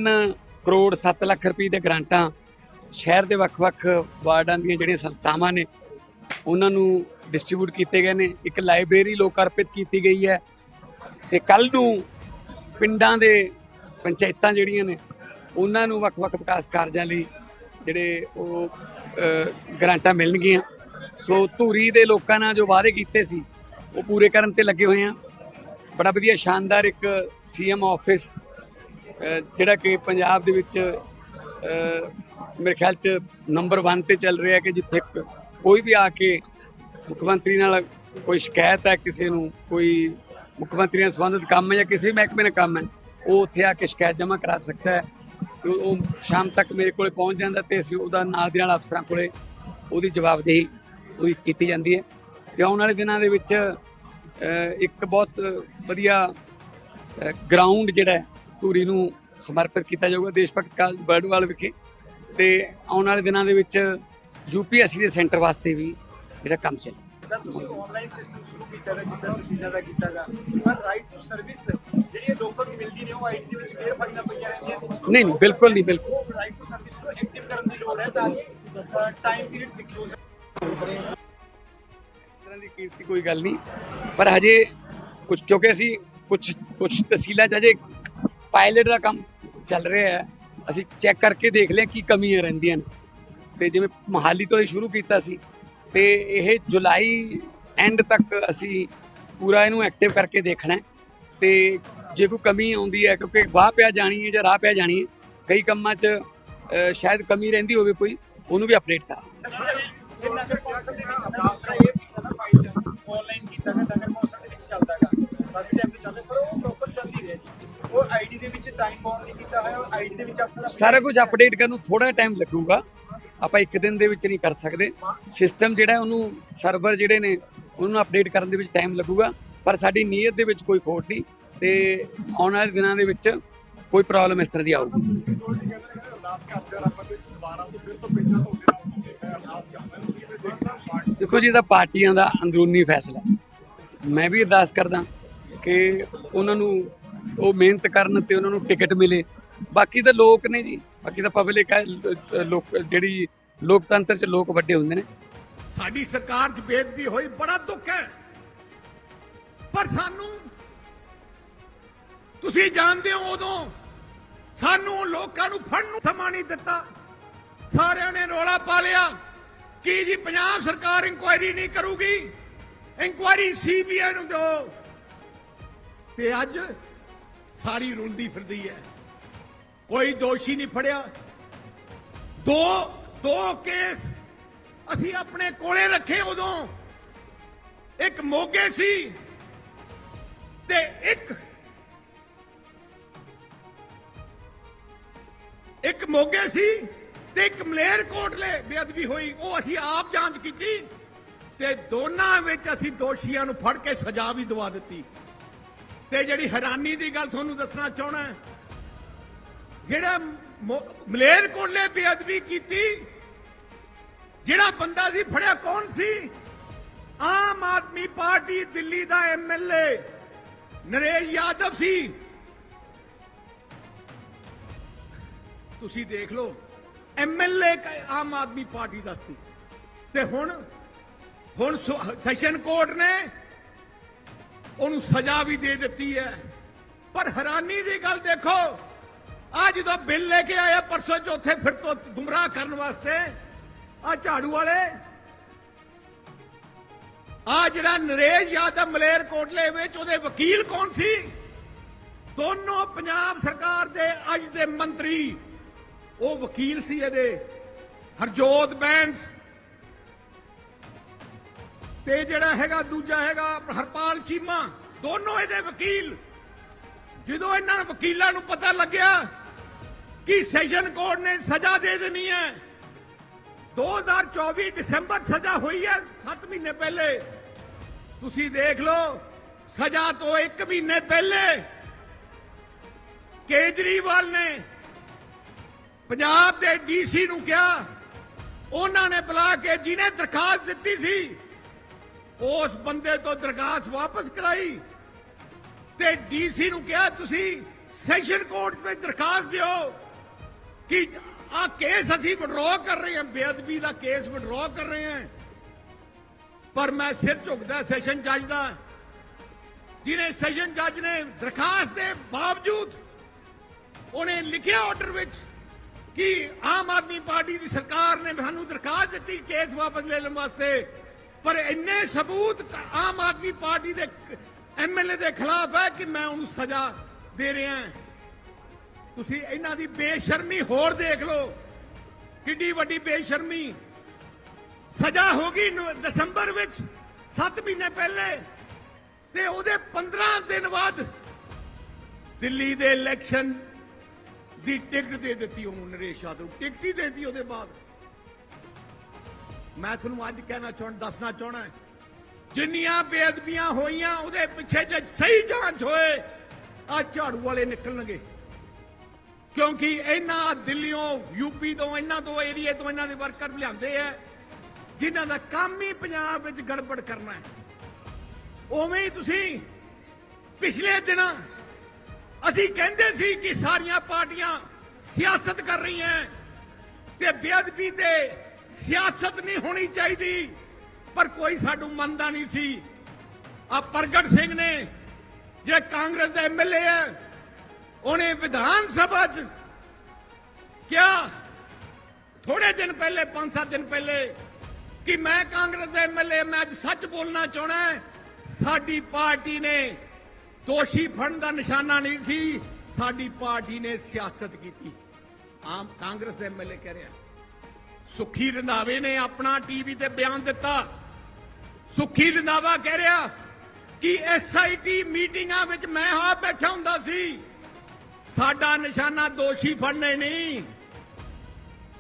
ਕਰੋੜ 7 ਲੱਖ ਰੁਪਏ ਦੇ ਗ੍ਰਾਂਟਾਂ ਸ਼ਹਿਰ ਦੇ ਵੱਖ-ਵੱਖ ਵਾਰਡਾਂ ਦੀਆਂ ਜਿਹੜੀਆਂ ਸੰਸਥਾਵਾਂ ਨੇ ਉਹਨਾਂ ਨੂੰ ਡਿਸਟ੍ਰੀਬਿਊਟ ਕੀਤੇ ਗਏ ਨੇ ਇੱਕ ਲਾਇਬ੍ਰੇਰੀ ਲੋਕ ਅਰਪਿਤ ਕੀਤੀ ਗਈ ਹੈ ਤੇ ਕੱਲ ਨੂੰ ਪਿੰਡਾਂ ਦੇ ਪੰਚਾਇਤਾਂ ਜਿਹੜੀਆਂ ਨੇ ਉਹਨਾਂ ਨੂੰ ਵੱਖ-ਵੱਖ ਵਿਕਾਸ ਕਾਰਜਾਂ ਲਈ ਜਿਹੜੇ ਉਹ ਅ, ਗ੍ਰਾਂਟਾਂ ਮਿਲਣਗੀਆਂ। ਸੋ ਧੂਰੀ ਦੇ ਲੋਕਾਂ ਨਾਲ ਜੋ ਵਾਅਦੇ ਕੀਤੇ ਸੀ ਉਹ ਪੂਰੇ ਕਰਨ ਤੇ ਲੱਗੇ ਹੋਏ ਆ ਬੜਾ ਵਧੀਆ ਸ਼ਾਨਦਾਰ ਇੱਕ ਸੀਐਮ ਆਫਿਸ ਜਿਹੜਾ ਕਿ ਪੰਜਾਬ ਦੇ ਵਿੱਚ ਮੇਰੇ ਖਿਆਲ ਚ ਨੰਬਰ 1 ਤੇ ਚੱਲ ਰਿਹਾ ਕਿ ਜਿੱਥੇ ਕੋਈ ਵੀ ਆ ਕੇ ਮੁੱਖ ਮੰਤਰੀ ਨਾਲ ਕੋਈ ਸ਼ਿਕਾਇਤ ਹੈ ਕਿਸੇ ਨੂੰ, ਕੋਈ ਮੁੱਖ ਮੰਤਰੀ ਨਾਲ ਸੰਬੰਧਿਤ ਕੰਮ ਹੈ ਜਾਂ ਕਿਸੇ ਵੀ ਮਹਿਕਮੇ ਨਾਲ ਕੰਮ ਹੈ, ਉਹ ਉੱਥੇ ਆ ਕੇ ਸ਼ਿਕਾਇਤ ਜਮ੍ਹਾਂ ਕਰਾ ਸਕਦਾ ਹੈ। ਉਹ ਸ਼ਾਮ ਤੱਕ ਮੇਰੇ ਕੋਲੇ ਪਹੁੰਚ ਜਾਂਦਾ ਤੇ ਅਸੀਂ ਉਹਦਾ ਨਾਲ ਦੇ ਨਾਲ ਅਫਸਰਾਂ ਕੋਲੇ ਉਹਦੀ ਜਵਾਬਦੇਹੀ ਉਹਦੀ ਕੀਤੀ ਜਾਂਦੀ ਹੈ। ਤੇ ਆਉਣ ਵਾਲੇ ਦਿਨਾਂ ਦੇ ਵਿੱਚ ਇੱਕ ਬਹੁਤ ਵਧੀਆ ਗਰਾਊਂਡ ਜਿਹੜਾ ਧੂਰੀ ਨੂੰ ਸਮਰਪਿਤ ਕੀਤਾ ਜਾਊਗਾ ਦੇਸ਼ ਭਗਤ ਕਾਲਜ ਬਰਡਵਾਲ ਵਿਖੇ। ਤੇ ਆਉਣ ਵਾਲੇ ਦਿਨਾਂ ਦੇ ਵਿੱਚ ਯੂਪੀਐਸਸੀ ਦੇ ਸੈਂਟਰ ਵਾਸਤੇ ਵੀ ਜਿਹੜਾ ਕੰਮ ਚੱਲੇ ਸਰ ਤੁਸੀਂ ਆਨਲਾਈਨ ਸਿਸਟਮ ਸ਼ੁਰੂ ਕੀਤਾ ਹੈ ਜਿਸ ਤਰ੍ਹਾਂ ਤੁਸੀਂ ਜ਼ਿਆਦਾ ਕੀਤਾ ਗਾ। ਪਰ ਰਾਈਟ ਟੂ ਸਰਵਿਸ ਜਿਹੜੀ ਇਹ ਲੋਕਾਂ ਨੂੰ ਮਿਲਦੀ ਨਹੀਂ ਉਹ ਆਈਡੀ ਦੇ ਵਿੱਚ ਫੇਰ ਫਾਈਲਾਂ ਪਈਆਂ ਰਹਿੰਦੀਆਂ ਨੇ। ਨਹੀਂ ਨਹੀਂ ਬਿਲਕੁਲ ਨਹੀਂ ਬਿਲਕੁਲ। ਉਹ ਰਾਈਟ ਟੂ ਸਰਵਿਸ ਨੂੰ ਐਕਟਿਵ ਕਰਨ ਦੀ ਲੋੜ ਹੈ ਤਾਂ ਕਿ ਟਾਈਮ ਪੀਰੀਅਡ ਫਿਕਸ ਹੋ ਸਕੇ। ਇਸ ਤਰ੍ਹਾਂ ਦੀ ਕੀਰਤੀ ਕੋਈ ਗੱਲ ਨਹੀਂ। ਪਰ ਹਜੇ ਕੁਝ ਕਿਉਂਕਿ ਅਸੀਂ ਕੁਝ ਕੁਝ ਤਹਿਸੀਲਾਂ 'ਚ ਹਜੇ ਪਾਇਲਟ ਦਾ ਕੰਮ ਚੱਲ ਰਿਹਾ ਹੈ। ਅਸੀਂ ਚੈੱਕ ਕਰਕੇ ਦੇਖ ਲਿਆ ਕੀ ਕਮੀਆਂ ਰਹਿੰਦੀਆਂ ਨੇ। ਤੇ ਜਿਵੇਂ ਮਹਾਲੀ ਤੋਂ ਇਹ ਸ਼ੁਰੂ ਕੀਤਾ ਸੀ ਤੇ ਇਹ ਜੁਲਾਈ ਐਂਡ ਤੱਕ ਅਸੀਂ ਪੂਰਾ ਇਹਨੂੰ ਐਕਟਿਵ ਕਰਕੇ ਦੇਖਣਾ ਤੇ ਜੇ ਕੋਈ ਕਮੀ ਆਉਂਦੀ ਹੈ ਕਿਉਂਕਿ ਵਾਹ ਪਿਆ ਜਾਣੀ ਹੈ ਜਾਂ ਰਾਹ ਪਿਆ ਜਾਣੀ ਹੈ ਕਈ ਕੰਮਾਂ 'ਚ ਸ਼ਾਇਦ ਕਮੀ ਰਹਿੰਦੀ ਹੋਵੇ ਕੋਈ ਉਹਨੂੰ ਵੀ ਅਪਡੇਟ ਅਫਸਰ ਸਾਰਾ ਕੁਝ ਅਪਡੇਟ ਕਰਨ ਨੂੰ ਥੋੜਾ ਟਾਈਮ ਲੱਗੂਗਾ। ਆਪਾਂ ਇੱਕ ਦਿਨ ਦੇ ਵਿੱਚ ਨਹੀਂ ਕਰ ਸਕਦੇ। ਸਿਸਟਮ ਜਿਹੜਾ ਉਹਨੂੰ ਸਰਵਰ ਜਿਹੜੇ ਨੇ, ਉਹਨੂੰ ਅਪਡੇਟ ਕਰਨ ਦੇ ਵਿੱਚ ਟਾਈਮ ਲੱਗੂਗਾ। ਪਰ ਸਾਡੀ ਨੀਅਤ ਦੇ ਵਿੱਚ ਕੋਈ ਖੋਟ ਨਹੀਂ ਤੇ ਆਉਣ ਵਾਲੇ ਦਿਨਾਂ ਦੇ ਵਿੱਚ ਕੋਈ ਪ੍ਰੋਬਲਮ ਇਸ ਤਰ੍ਹਾਂ ਦੀ ਆਊਗੀ। ਦੇਖੋ ਜੀ, ਇਹ ਪਾਰਟੀਆਂ ਦਾ ਅੰਦਰੂਨੀ ਫੈਸਲਾ। ਮੈਂ ਵੀ ਅਰਦਾਸ ਕਰਦਾ ਕਿ ਉਹਨਾਂ ਨੂੰ ਉਹ ਮਿਹਨਤ ਕਰਨ ਤੇ ਉਹਨਾਂ ਨੂੰ ਟਿਕਟ ਮਿਲੇ। ਬਾਕੀ ਤਾਂ ਲੋਕ ਨੇ ਜੀ। ਬਾਕੀ ਤਾਂ ਪਬਲਿਕ ਹੈ ਲੋਕ, ਜਿਹੜੀ ਲੋਕਤੰਤਰ ਚ ਲੋਕ ਵੱਡੇ ਹੁੰਦੇ ਨੇ। ਸਾਡੀ ਸਰਕਾਰ 'ਚ ਬੇਦਬੀ ਹੋਈ, ਬੜਾ ਦੁੱਖ ਹੈ। ਪਰ ਸਾਨੂੰ, ਤੁਸੀਂ ਜਾਣਦੇ ਹੋ ਉਦੋਂ ਸਾਨੂੰ ਲੋਕਾਂ ਨੂੰ ਫੜਨ ਨੂੰ ਸਮਾਂ ਨਹੀਂ ਦਿੱਤਾ। ਸਾਰਿਆਂ ਨੇ ਰੋਲਾ ਪਾ ਲਿਆ। ਕਿ ਜੀ ਪੰਜਾਬ ਸਰਕਾਰ ਇਨਕੁਆਇਰੀ ਨਹੀਂ ਕਰੂਗੀ? ਇਨਕੁਆਇਰੀ ਸੀਬੀਆਈ ਨੂੰ ਦਿਓ। ਤੇ ਅੱਜ ਸਾਰੀ ਰੁਲਦੀ ਫਿਰਦੀ ਹੈ। ਕੋਈ ਦੋਸ਼ੀ ਨਹੀਂ ਫੜਿਆ। ਦੋ ਦੋ ਕੇਸ ਅਸੀਂ ਆਪਣੇ ਕੋਲੇ ਰੱਖੇ ਉਦੋਂ। ਇੱਕ ਮੋਗੇ ਸੀ ਤੇ ਇੱਕ ਇੱਕ ਮੋਗੇ ਸੀ ਤੇ ਇੱਕ ਮਲੇਰ ਕੋਟਲੇ ਬੇਅਦਬੀ ਹੋਈ। ਉਹ ਅਸੀਂ ਆਪ ਜਾਂਚ ਕੀਤੀ ਤੇ ਦੋਨਾਂ ਵਿੱਚ ਅਸੀਂ ਦੋਸ਼ੀਆਂ ਨੂੰ ਫੜ ਕੇ ਸਜ਼ਾ ਵੀ ਦਵਾ ਦਿੱਤੀ। ਤੇ ਜਿਹੜੀ ਹੈਰਾਨੀ ਦੀ ਗੱਲ ਤੁਹਾਨੂੰ ਦੱਸਣਾ ਚਾਹਣਾ ਜਿਹੜਾ ਮਲੇਰ ਕੋਲੇ ਬੇਅਦਬੀ ਕੀਤੀ, ਜਿਹੜਾ ਬੰਦਾ ਸੀ, ਫੜਿਆ ਕੌਣ ਸੀ? ਆਮ ਆਦਮੀ ਪਾਰਟੀ ਦਿੱਲੀ ਦਾ ਐਮਐਲਏ ਨਰੇਸ਼ ਯਾਦਵ ਸੀ। ਤੁਸੀਂ ਦੇਖ ਲਓ ਐਮਐਲਏ ਆਮ ਆਦਮੀ ਪਾਰਟੀ ਦਾ ਸੀ। ਤੇ ਹੁਣ ਹੁਣ ਸੈਸ਼ਨ ਕੋਰਟ ਨੇ ਉਹਨੂੰ ਸਜ਼ਾ ਵੀ ਦੇ ਦਿੱਤੀ ਹੈ। ਪਰ ਹੈਰਾਨੀ ਦੀ ਗੱਲ ਦੇਖੋ ਆ ਜਦੋਂ ਬਿੱਲ ਲੈ ਕੇ ਆਇਆ, ਪਰਸੋਂ ਚੌਥੇ ਫਿਰ ਤੋਂ ਗੁੰਮਰਾਹ ਕਰਨ ਵਾਸਤੇ ਆ ਝਾੜੂ ਵਾਲੇ ਆ ਜਿਹੜਾ ਨਰੇਸ਼ ਯਾਦਵ ਮਲੇਰ ਕੋਟਲੇ ਵਿੱਚ ਉਹਦੇ ਵਕੀਲ ਕੌਣ ਸੀ? ਦੋਨੋਂ ਪੰਜਾਬ ਸਰਕਾਰ ਦੇ, ਅੱਜ ਦੇ ਮੰਤਰੀ। ਉਹ ਵਕੀਲ ਸੀ ਇਹਦੇ, ਹਰਜੋਤ ਬੈਂਸ। ਤੇ ਜਿਹੜਾ ਹੈਗਾ, ਦੂਜਾ ਹੈਗਾ ਹਰਪਾਲ ਚੀਮਾ, ਦੋਨੋਂ ਇਹਦੇ ਵਕੀਲ। ਜਦੋਂ ਇਹਨਾਂ ਨੂੰ ਵਕੀਲਾਂ ਨੂੰ ਪਤਾ ਲੱਗਿਆ ਕਿ ਸੈਸ਼ਨ ਕੋਰਟ ਨੇ ਸਜ਼ਾ ਦੇ ਦੇਣੀ ਹੈ 2024 ਦਸੰਬਰ ਸਜ਼ਾ ਹੋਈ ਹੈ 7 ਮਹੀਨੇ ਪਹਿਲੇ ਤੁਸੀਂ ਦੇਖ ਲਓ ਸਜ਼ਾ ਤੋਂ 1 ਮਹੀਨੇ ਪਹਿਲੇ ਕੇਜਰੀਵਾਲ ਨੇ ਪੰਜਾਬ ਦੇ ਡੀਸੀ ਨੂੰ ਕਿਹਾ ਉਹਨਾਂ ਨੇ ਬੁਲਾ ਕੇ ਜਿਹਨੇ ਦਰਖਾਸਤ ਦਿੱਤੀ ਸੀ ਉਸ ਬੰਦੇ ਤੋਂ ਦਰਖਾਸਤ ਵਾਪਸ ਕਰਾਈ ਤੇ ਡੀਸੀ ਨੂੰ ਕਿਹਾ ਤੁਸੀਂ ਸੈਸ਼ਨ ਕੋਰਟ ਵਿੱਚ ਦਰਖਾਸਤ ਦਿਓ ਕਿ ਆ ਕੇਸ ਅਸੀਂ ਵਿਡਰਾਅ ਕਰ ਰਹੇ ਹਾਂ, ਬੇਅਦਬੀ ਦਾ ਕੇਸ ਵਿਡਰਾਅ ਕਰ ਰਹੇ ਹਾਂ। ਪਰ ਮੈਂ ਸਿਰ ਝੁਕਦਾ ਸੈਸ਼ਨ ਜੱਜ ਦਾ। ਜਿਹਨੇ ਸੈਸ਼ਨ ਜੱਜ ਨੇ ਦਰਖਾਸਤ ਦੇ ਬਾਵਜੂਦ ਉਹਨੇ ਲਿਖਿਆ ਆਰਡਰ ਵਿੱਚ ਕਿ ਆਮ ਆਦਮੀ ਪਾਰਟੀ ਦੀ ਸਰਕਾਰ ਨੇ ਸਾਨੂੰ ਦਰਖਾਸਤ ਦਿੱਤੀ ਕੇਸ ਵਾਪਸ ਲੈ ਲੈਣ ਵਾਸਤੇ। ਪਰ ਇੰਨੇ ਸਬੂਤ ਆਮ ਆਦਮੀ ਪਾਰਟੀ ਦੇ ਐਮਐਲਏ ਦੇ ਖਿਲਾਫ ਹੈ ਕਿ ਮੈਂ ਉਹਨੂੰ ਸਜ਼ਾ ਦੇ ਰਿਹਾ ਤੁਸੀਂ ਇਹਨਾਂ ਦੀ ਬੇਸ਼ਰਮੀ ਹੋਰ ਦੇਖ ਲਓ। ਕਿੱਡੀ ਵੱਡੀ ਬੇਸ਼ਰਮੀ। ਸਜ਼ਾ ਹੋ ਗਈ ਦਸੰਬਰ ਵਿੱਚ 7 ਮਹੀਨੇ ਪਹਿਲੇ। ਤੇ ਉਹਦੇ 15 ਦਿਨ ਬਾਅਦ ਦਿੱਲੀ ਦੇ ਇਲੈਕਸ਼ਨ ਦੀ ਟਿਕਟ ਦੇ ਦਿੱਤੀ ਉਹਨੂੰ ਨਰੇਸ਼ ਯਾਦਵ। ਟਿਕਟ ਹੀ ਦੇਤੀ ਉਹਦੇ ਬਾਅਦ। ਮੈਂ ਤੁਹਾਨੂੰ ਅੱਜ ਕਹਿਣਾ ਚਾਹਣ, ਦੱਸਣਾ ਚਾਹਣਾ ਜਿੰਨੀਆਂ ਬੇਅਦਬੀਆਂ ਹੋਈਆਂ, ਉਹਦੇ ਪਿੱਛੇ ਜੇ ਸਹੀ ਜਾਂਚ ਹੋਏ ਆ ਝਾੜੂ ਵਾਲੇ ਨਿਕਲਣਗੇ। ਕਿਉਂਕਿ ਇਹਨਾਂ ਦਿੱਲੀੋਂ, ਯੂਪੀ ਤੋਂ, ਇਹਨਾਂ ਤੋਂ ਏਰੀਏ ਤੋਂ ਇਹਨਾਂ ਦੇ ਵਰਕਰ ਲਿਆਂਦੇ ਆ, ਜਿਨ੍ਹਾਂ ਦਾ ਕੰਮ ਹੀ ਪੰਜਾਬ ਵਿੱਚ ਗੜਬੜ ਕਰਨਾ ਹੈ। ਉਵੇਂ ਹੀ ਤੁਸੀਂ ਪਿਛਲੇ ਦਿਨਾਂ ਅਸੀਂ ਕਹਿੰਦੇ ਸੀ ਕਿ ਸਾਰੀਆਂ ਪਾਰਟੀਆਂ ਸਿਆਸਤ ਕਰ ਰਹੀਆਂ ਤੇ ਬੇਅਦਬੀ ਤੇ ਸਿਆਸਤ ਨਹੀਂ ਹੋਣੀ ਚਾਹੀਦੀ, ਪਰ ਕੋਈ ਸਾਡੂ ਮੰਨਦਾ ਨਹੀਂ ਸੀ। ਆ ਪ੍ਰਗਟ ਸਿੰਘ ਨੇ ਜੇ ਕਾਂਗਰਸ ਦਾ ਐਮਐਲਏ ਹੈ ਉਹਨੇ ਵਿਧਾਨ ਸਭਾ 'ਚ ਕਿਹਾ ਥੋੜੇ ਦਿਨ ਪਹਿਲੇ 5-7 ਦਿਨ ਪਹਿਲੇ, ਕਿ ਮੈਂ ਕਾਂਗਰਸ ਦਾ ਐਮਐਲਏ ਮੈਂ ਅੱਜ ਸੱਚ ਬੋਲਣਾ ਚਾਹਣਾ ਸਾਡੀ ਪਾਰਟੀ ਨੇ ਦੋਸ਼ੀ ਫੜਨ ਦਾ ਨਿਸ਼ਾਨਾ ਨਹੀਂ ਸੀ, ਸਾਡੀ ਪਾਰਟੀ ਨੇ ਸਿਆਸਤ ਕੀਤੀ। ਆਮ ਕਾਂਗਰਸ ਦੇ ਐਮਐਲਏ ਕਹਿ ਰਿਹਾ, ਸੁਖੀ ਰੰਧਾਵੇ ਨੇ ਆਪਣਾ ਟੀਵੀ ਤੇ ਬਿਆਨ ਦਿੱਤਾ। ਸੁਖੀ ਰੰਧਾਵਾ ਕਹਿ ਰਿਹਾ ਕਿ ਐਸਆਈਟੀ ਮੀਟਿੰਗਾਂ ਵਿੱਚ ਮੈਂ ਆ ਬੈਠਾ ਹੁੰਦਾ ਸੀ। ਸਾਡਾ ਨਿਸ਼ਾਨਾ ਦੋਸ਼ੀ ਫੜਨੇ ਨਹੀਂ।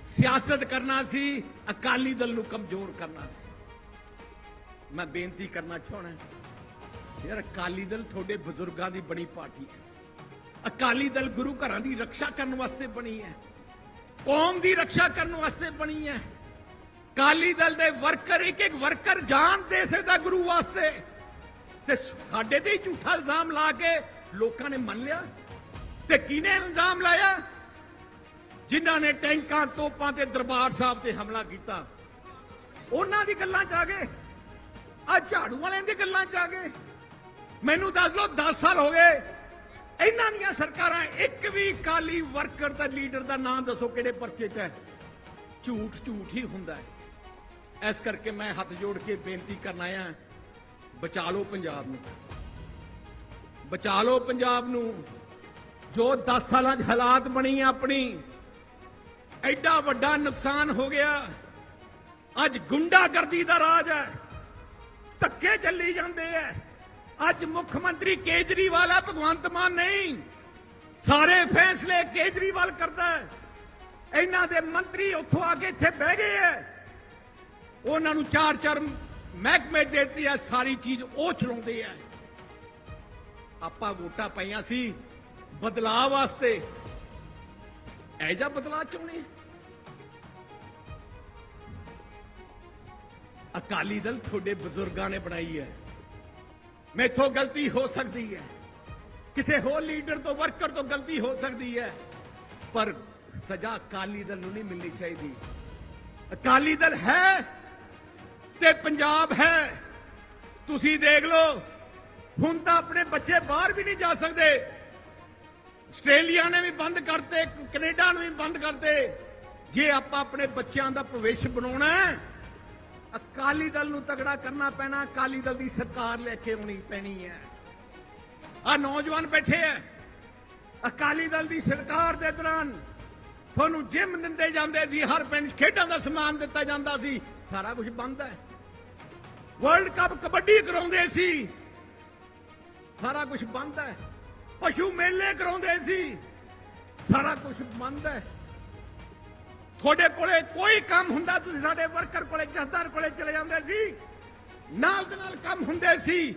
ਸਿਆਸਤ ਕਰਨਾ ਸੀ, ਅਕਾਲੀ ਦਲ ਨੂੰ ਕਮਜ਼ੋਰ ਕਰਨਾ ਸੀ। ਮੈਂ ਬੇਨਤੀ ਕਰਨਾ ਚਾਹਣਾ ਯਾਰ ਅਕਾਲੀ ਦਲ ਤੁਹਾਡੇ ਬਜ਼ੁਰਗਾਂ ਦੀ ਬਣੀ ਪਾਰਟੀ ਹੈ। ਅਕਾਲੀ ਦਲ ਗੁਰੂ ਘਰਾਂ ਦੀ ਰੱਖਿਆ ਕਰਨ ਵਾਸਤੇ ਬਣੀ ਹੈ। ਕੌਮ ਦੀ ਰੱਖਿਆ ਕਰਨ ਵਾਸਤੇ ਬਣੀ ਹੈ। ਅਕਾਲੀ ਦਲ ਦੇ ਵਰਕਰ ਇੱਕ ਇੱਕ ਵਰਕਰ ਜਾਨ ਦੇ ਸਕਦਾ ਗੁਰੂ ਵਾਸਤੇ। ਤੇ ਸਾਡੇ ਤੇ ਝੂਠਾ ਇਲਜ਼ਾਮ ਲਾ ਕੇ ਲੋਕਾਂ ਨੇ ਮੰਨ ਲਿਆ। ਤੇ ਕਿਹਨੇ ਇਲਜ਼ਾਮ ਲਾਇਆ? ਜਿਨ੍ਹਾਂ ਨੇ ਟੈਂਕਾਂ, ਤੋਪਾਂ ਤੇ ਦਰਬਾਰ ਸਾਹਿਬ ਤੇ ਹਮਲਾ ਕੀਤਾ। ਉਹਨਾਂ ਦੀ ਗੱਲਾਂ 'ਚ ਆ ਗਏ। ਆ ਝਾੜੂ ਵਾਲਿਆਂ ਦੀ ਗੱਲਾਂ 'ਚ ਆ ਗਏ। ਮੈਨੂੰ ਦੱਸ ਲਓ 10 ਸਾਲ ਹੋ ਗਏ। ਇਹਨਾਂ ਦੀਆਂ ਸਰਕਾਰਾਂ ਇੱਕ ਵੀ ਕਾਲੀ ਵਰਕਰ ਦਾ, ਲੀਡਰ ਦਾ ਨਾਮ ਦੱਸੋ ਕਿਹੜੇ ਪਰਚੇ 'ਚ ਹੈ? ਝੂਠ ਝੂਠ ਹੀ ਹੁੰਦਾ ਹੈ। ਇਸ ਕਰਕੇ ਮੈਂ ਹੱਥ ਜੋੜ ਕੇ ਬੇਨਤੀ ਕਰਨ ਆਇਆ ਬਚਾ ਲਓ ਪੰਜਾਬ ਨੂੰ। ਬਚਾ ਲਓ ਪੰਜਾਬ ਨੂੰ। ਜੋ 10 ਸਾਲਾਂ 'ਚ ਹਾਲਾਤ ਬਣੀ ਆਪਣੀ, ਐਡਾ ਵੱਡਾ ਨੁਕਸਾਨ ਹੋ ਗਿਆ। ਅੱਜ ਗੁੰਡਾਗਰਦੀ ਦਾ ਰਾਜ ਹੈ, ਧੱਕੇ ਚੱਲੀ ਜਾਂਦੇ ਐ ਅੱਜ ਮੁੱਖ ਮੰਤਰੀ ਕੇਜਰੀਵਾਲ ਆ, ਭਗਵੰਤ ਮਾਨ ਨਹੀਂ। ਸਾਰੇ ਫੈਸਲੇ ਕੇਜਰੀਵਾਲ ਕਰਦਾ ਇਹਨਾਂ ਦੇ ਮੰਤਰੀ ਉੱਥੋਂ ਆ ਕੇ ਇੱਥੇ ਬਹਿ ਗਏ ਐ ਉਹਨਾਂ ਨੂੰ ਚਾਰ ਚਾਰ ਮਹਿਕਮੇ ਦਿੱਤੇ ਆ, ਸਾਰੀ ਚੀਜ਼ ਉਹ ਚਲਾਉਂਦੇ ਆ। ਆਪਾਂ ਵੋਟਾਂ ਪਾਈਆਂ ਸੀ। ਬਦਲਾਅ ਵਾਸਤੇ। ਇਹ ਜਿਹਾ ਬਦਲਾਅ ਚਾਹੁੰਦੇ ਅਕਾਲੀ ਦਲ ਤੁਹਾਡੇ ਬਜ਼ੁਰਗਾਂ ਨੇ ਬਣਾਈ ਹੈ। ਮੈਥੋਂ ਗਲਤੀ ਹੋ ਸਕਦੀ ਹੈ। ਕਿਸੇ ਹੋਰ ਲੀਡਰ ਤੋਂ, ਵਰਕਰ ਤੋਂ ਗਲਤੀ ਹੋ ਸਕਦੀ ਹੈ। ਪਰ ਸਜ਼ਾ ਅਕਾਲੀ ਦਲ ਨੂੰ ਨਹੀਂ ਮਿਲਣੀ ਚਾਹੀਦੀ। ਅਕਾਲੀ ਦਲ ਹੈ ਤੇ ਪੰਜਾਬ ਹੈ। ਤੁਸੀਂ ਦੇਖ ਲਓ, ਹੁਣ ਤਾਂ ਆਪਣੇ ਬੱਚੇ ਬਾਹਰ ਵੀ ਨਹੀਂ ਜਾ ਸਕਦੇ। ਆਸਟ੍ਰੇਲੀਆ ਨੇ ਵੀ ਬੰਦ ਕਰਤੇ, ਕੈਨੇਡਾ ਨੇ ਵੀ ਬੰਦ ਕਰਤੇ। ਜੇ ਆਪਾਂ ਆਪਣੇ ਬੱਚਿਆਂ ਦਾ ਭਵਿੱਖ ਬਣਾਉਣਾ ਹੈ, ਅਕਾਲੀ ਦਲ ਨੂੰ ਤਗੜਾ ਕਰਨਾ ਪੈਣਾ, ਅਕਾਲੀ ਦਲ ਦੀ ਸਰਕਾਰ ਲੈ ਕੇ ਆਉਣੀ ਪੈਣੀ ਹੈ। ਆ ਨੌਜਵਾਨ ਬੈਠੇ ਐ ਅਕਾਲੀ ਦਲ ਦੀ ਸਰਕਾਰ ਦੇ ਦੌਰਾਨ ਤੁਹਾਨੂੰ ਜਿਮ ਦਿੰਦੇ ਜਾਂਦੇ ਸੀ, ਹਰ ਪਿੰਡ ਖੇਡਾਂ ਦਾ ਸਮਾਨ ਦਿੱਤਾ ਜਾਂਦਾ ਸੀ, ਸਾਰਾ ਕੁਝ ਬੰਦ ਹੈ। ਵਰਲਡ ਕੱਪ ਕਬੱਡੀ ਕਰਾਉਂਦੇ ਸੀ, ਸਾਰਾ ਕੁਝ ਬੰਦ ਹੈ। ਪਸ਼ੂ ਮੇਲੇ ਕਰਾਉਂਦੇ ਸੀ। ਸਾਰਾ ਕੁਝ ਬੰਦ ਹੈ। ਤੁਹਾਡੇ ਕੋਲੇ ਕੋਈ ਕੰਮ ਹੁੰਦਾ, ਤੁਸੀਂ ਸਾਡੇ ਵਰਕਰ ਕੋਲੇ ਜਥੇਦਾਰ ਕੋਲੇ ਚਲੇ ਜਾਂਦੇ ਸੀ। ਨਾਲ ਦੇ ਨਾਲ ਕੰਮ ਹੁੰਦੇ ਸੀ।